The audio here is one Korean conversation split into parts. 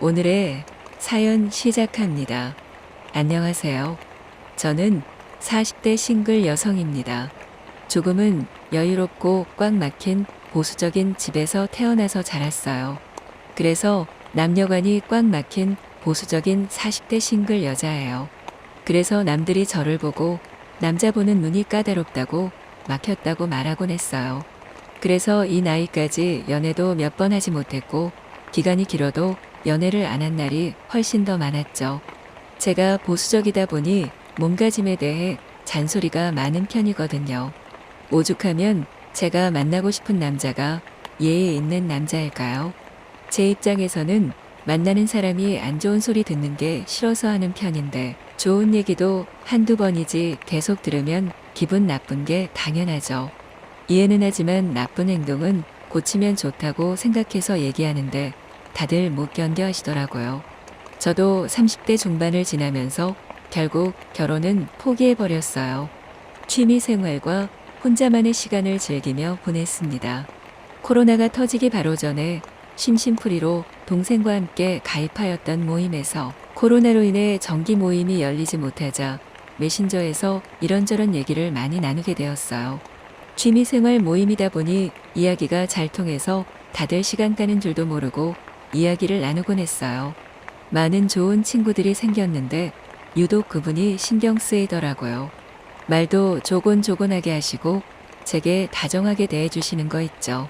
오늘의 사연 시작합니다. 안녕하세요. 저는 40대 싱글 여성입니다. 조금은 여유롭고 꽉 막힌 보수적인 집에서 태어나서 자랐어요. 그래서 남녀관이 꽉 막힌 보수적인 40대 싱글 여자예요. 그래서 남들이 저를 보고 남자 보는 눈이 까다롭다고 막혔다고 말하곤 했어요. 그래서 이 나이까지 연애도 몇 번 하지 못했고 기간이 길어도 연애를 안 한 날이 훨씬 더 많았죠. 제가 보수적이다 보니 몸가짐에 대해 잔소리가 많은 편이거든요. 오죽하면 제가 만나고 싶은 남자가 예의 있는 남자일까요? 제 입장에서는 만나는 사람이 안 좋은 소리 듣는 게 싫어서 하는 편인데 좋은 얘기도 한두 번이지 계속 들으면 기분 나쁜 게 당연하죠. 이해는 하지만 나쁜 행동은 고치면 좋다고 생각해서 얘기하는데 다들 못 견뎌 하시더라고요. 저도 30대 중반을 지나면서 결국 결혼은 포기해 버렸어요. 취미 생활과 혼자만의 시간을 즐기며 보냈습니다. 코로나가 터지기 바로 전에 심심풀이로 동생과 함께 가입하였던 모임에서 코로나로 인해 정기 모임이 열리지 못하자 메신저에서 이런저런 얘기를 많이 나누게 되었어요. 취미생활 모임이다 보니 이야기가 잘 통해서 다들 시간 가는 줄도 모르고 이야기를 나누곤 했어요. 많은 좋은 친구들이 생겼는데 유독 그분이 신경 쓰이더라고요. 말도 조곤조곤하게 하시고 제게 다정하게 대해주시는 거 있죠.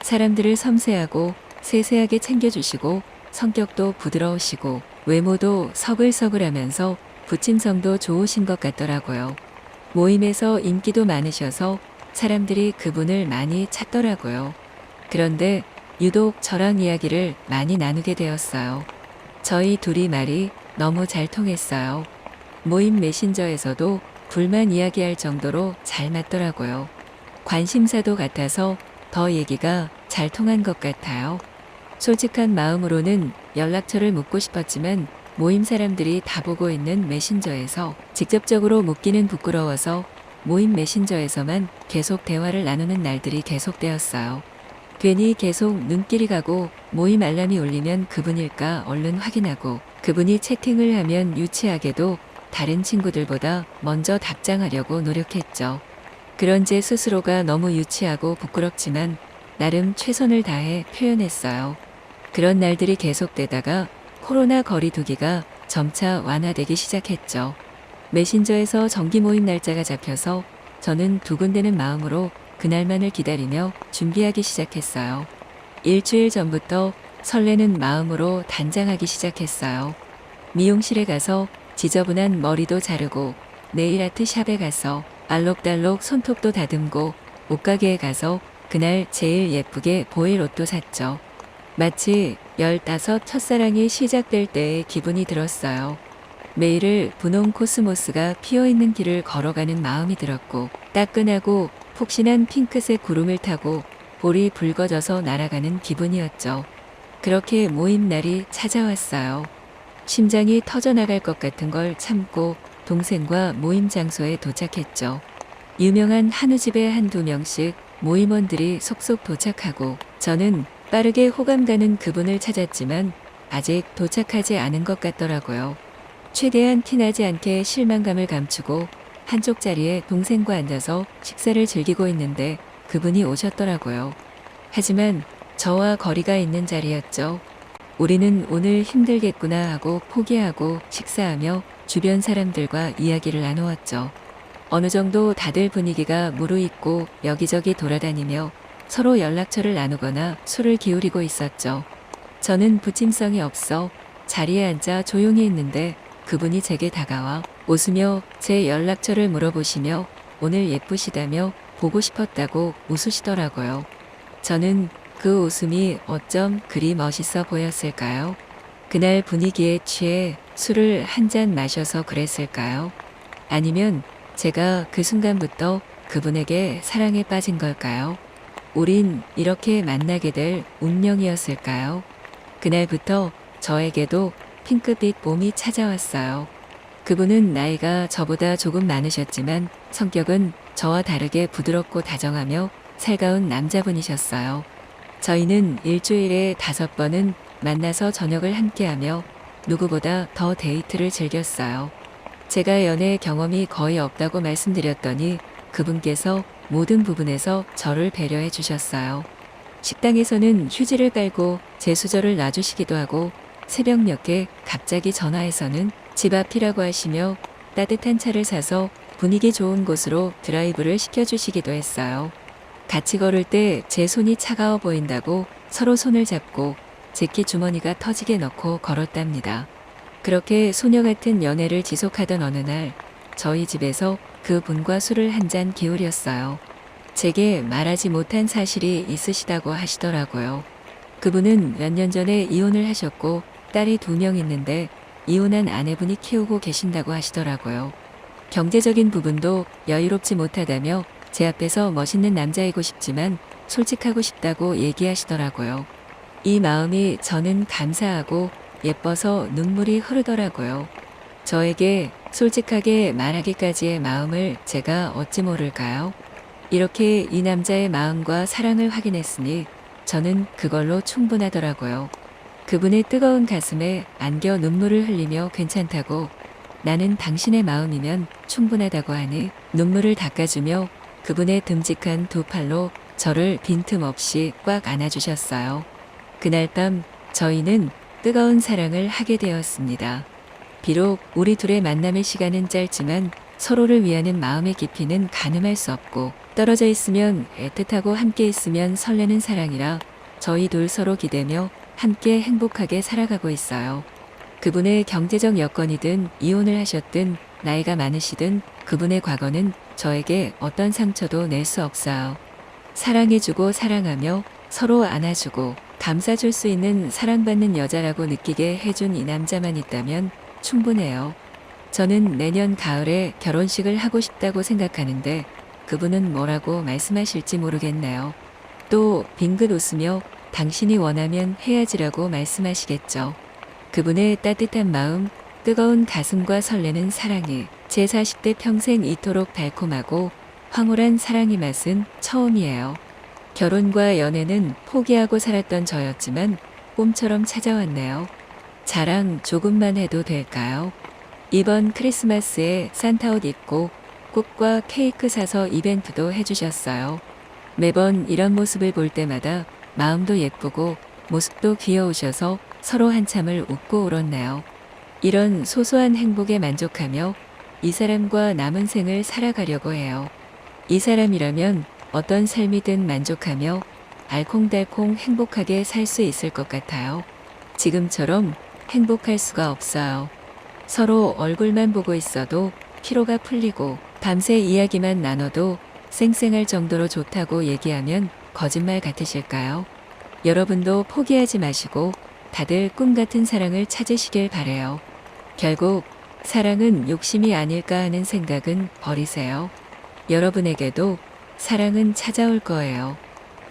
사람들을 섬세하고 세세하게 챙겨주시고 성격도 부드러우시고 외모도 서글서글하면서 부침성도 좋으신 것 같더라고요. 모임에서 인기도 많으셔서 사람들이 그분을 많이 찾더라고요. 그런데 유독 저랑 이야기를 많이 나누게 되었어요. 저희 둘이 말이 너무 잘 통했어요. 모임 메신저에서도 불만 이야기할 정도로 잘 맞더라고요. 관심사도 같아서 더 얘기가 잘 통한 것 같아요. 솔직한 마음으로는 연락처를 묻고 싶었지만 모임 사람들이 다 보고 있는 메신저에서 직접적으로 묻기는 부끄러워서 모임 메신저에서만 계속 대화를 나누는 날들이 계속되었어요. 괜히 계속 눈길이 가고 모임 알람이 울리면 그분일까 얼른 확인하고 그분이 채팅을 하면 유치하게도 다른 친구들보다 먼저 답장하려고 노력했죠. 그런 제 스스로가 너무 유치하고 부끄럽지만 나름 최선을 다해 표현했어요. 그런 날들이 계속되다가 코로나 거리두기가 점차 완화되기 시작했죠. 메신저에서 정기 모임 날짜가 잡혀서 저는 두근대는 마음으로 그날만을 기다리며 준비하기 시작했어요. 일주일 전부터 설레는 마음으로 단장하기 시작했어요. 미용실에 가서 지저분한 머리도 자르고 네일 아트 샵에 가서 알록달록 손톱도 다듬고 옷가게에 가서 그날 제일 예쁘게 보일 옷도 샀죠. 마치 열다섯 첫사랑이 시작될 때의 기분이 들었어요. 매일을 분홍 코스모스가 피어있는 길을 걸어가는 마음이 들었고 따끈하고 푹신한 핑크색 구름을 타고 볼이 붉어져서 날아가는 기분이었죠. 그렇게 모임 날이 찾아왔어요. 심장이 터져나갈 것 같은 걸 참고 동생과 모임 장소에 도착했죠. 유명한 한우집에 한두 명씩 모임원들이 속속 도착하고 저는 빠르게 호감 가는 그분을 찾았지만 아직 도착하지 않은 것 같더라고요. 최대한 티나지 않게 실망감을 감추고 한쪽 자리에 동생과 앉아서 식사를 즐기고 있는데 그분이 오셨더라고요. 하지만 저와 거리가 있는 자리였죠. 우리는 오늘 힘들겠구나 하고 포기하고 식사하며 주변 사람들과 이야기를 나누었죠. 어느 정도 다들 분위기가 무르익고 여기저기 돌아다니며 서로 연락처를 나누거나 술을 기울이고 있었죠. 저는 부침성이 없어 자리에 앉아 조용히 있는데 그분이 제게 다가와 웃으며 제 연락처를 물어보시며 오늘 예쁘시다며 보고 싶었다고 웃으시더라고요. 저는 그 웃음이 어쩜 그리 멋있어 보였을까요? 그날 분위기에 취해 술을 한 잔 마셔서 그랬을까요? 아니면 제가 그 순간부터 그분에게 사랑에 빠진 걸까요? 우린 이렇게 만나게 될 운명이었을까요? 그날부터 저에게도 핑크빛 봄이 찾아왔어요. 그분은 나이가 저보다 조금 많으셨지만 성격은 저와 다르게 부드럽고 다정하며 살가운 남자분이셨어요. 저희는 일주일에 다섯 번은 만나서 저녁을 함께하며 누구보다 더 데이트를 즐겼어요. 제가 연애 경험이 거의 없다고 말씀드렸더니 그분께서 모든 부분에서 저를 배려해 주셨어요. 식당에서는 휴지를 깔고 제 수저를 놔주시기도 하고 새벽 몇개 갑자기 전화해서는 집 앞이라고 하시며 따뜻한 차를 사서 분위기 좋은 곳으로 드라이브를 시켜주시기도 했어요. 같이 걸을 때 제 손이 차가워 보인다고 서로 손을 잡고 제키 주머니가 터지게 넣고 걸었답니다. 그렇게 소녀 같은 연애를 지속하던 어느 날 저희 집에서 그 분과 술을 한 잔 기울였어요. 제게 말하지 못한 사실이 있으시다고 하시더라고요. 그분은 몇 년 전에 이혼을 하셨고 딸이 두 명 있는데 이혼한 아내분이 키우고 계신다고 하시더라고요. 경제적인 부분도 여유롭지 못하다며 제 앞에서 멋있는 남자이고 싶지만 솔직하고 싶다고 얘기하시더라고요. 이 마음이 저는 감사하고 예뻐서 눈물이 흐르더라고요. 저에게 솔직하게 말하기까지의 마음을 제가 어찌 모를까요? 이렇게 이 남자의 마음과 사랑을 확인했으니 저는 그걸로 충분하더라고요. 그분의 뜨거운 가슴에 안겨 눈물을 흘리며 괜찮다고 나는 당신의 마음이면 충분하다고 하니 눈물을 닦아주며 그분의 듬직한 두 팔로 저를 빈틈없이 꽉 안아주셨어요. 그날 밤 저희는 뜨거운 사랑을 하게 되었습니다. 비록 우리 둘의 만남의 시간은 짧지만 서로를 위하는 마음의 깊이는 가늠할 수 없고 떨어져 있으면 애틋하고 함께 있으면 설레는 사랑이라 저희 둘 서로 기대며 함께 행복하게 살아가고 있어요. 그분의 경제적 여건이든 이혼을 하셨든 나이가 많으시든 그분의 과거는 저에게 어떤 상처도 낼 수 없어요. 사랑해주고 사랑하며 서로 안아주고 감싸줄 수 있는 사랑받는 여자라고 느끼게 해준 이 남자만 있다면 충분해요. 저는 내년 가을에 결혼식을 하고 싶다고 생각하는데 그분은 뭐라고 말씀하실지 모르겠네요. 또 빙긋 웃으며 당신이 원하면 해야지라고 말씀하시겠죠. 그분의 따뜻한 마음, 뜨거운 가슴과 설레는 사랑이 제 40대 평생 이토록 달콤하고 황홀한 사랑의 맛은 처음이에요. 결혼과 연애는 포기하고 살았던 저였지만 꿈처럼 찾아왔네요. 자랑 조금만 해도 될까요? 이번 크리스마스에 산타 옷 입고 꽃과 케이크 사서 이벤트도 해주셨어요. 매번 이런 모습을 볼 때마다 마음도 예쁘고 모습도 귀여우셔서 서로 한참을 웃고 울었네요. 이런 소소한 행복에 만족하며 이 사람과 남은 생을 살아가려고 해요. 이 사람이라면 어떤 삶이든 만족하며 알콩달콩 행복하게 살 수 있을 것 같아요. 지금처럼 행복할 수가 없어요. 서로 얼굴만 보고 있어도 피로가 풀리고 밤새 이야기만 나눠도 쌩쌩할 정도로 좋다고 얘기하면 거짓말 같으실까요? 여러분도 포기하지 마시고 다들 꿈 같은 사랑을 찾으시길 바래요. 결국 사랑은 욕심이 아닐까 하는 생각은 버리세요. 여러분에게도 사랑은 찾아올 거예요.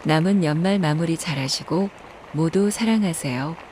남은 연말 마무리 잘하시고 모두 사랑하세요.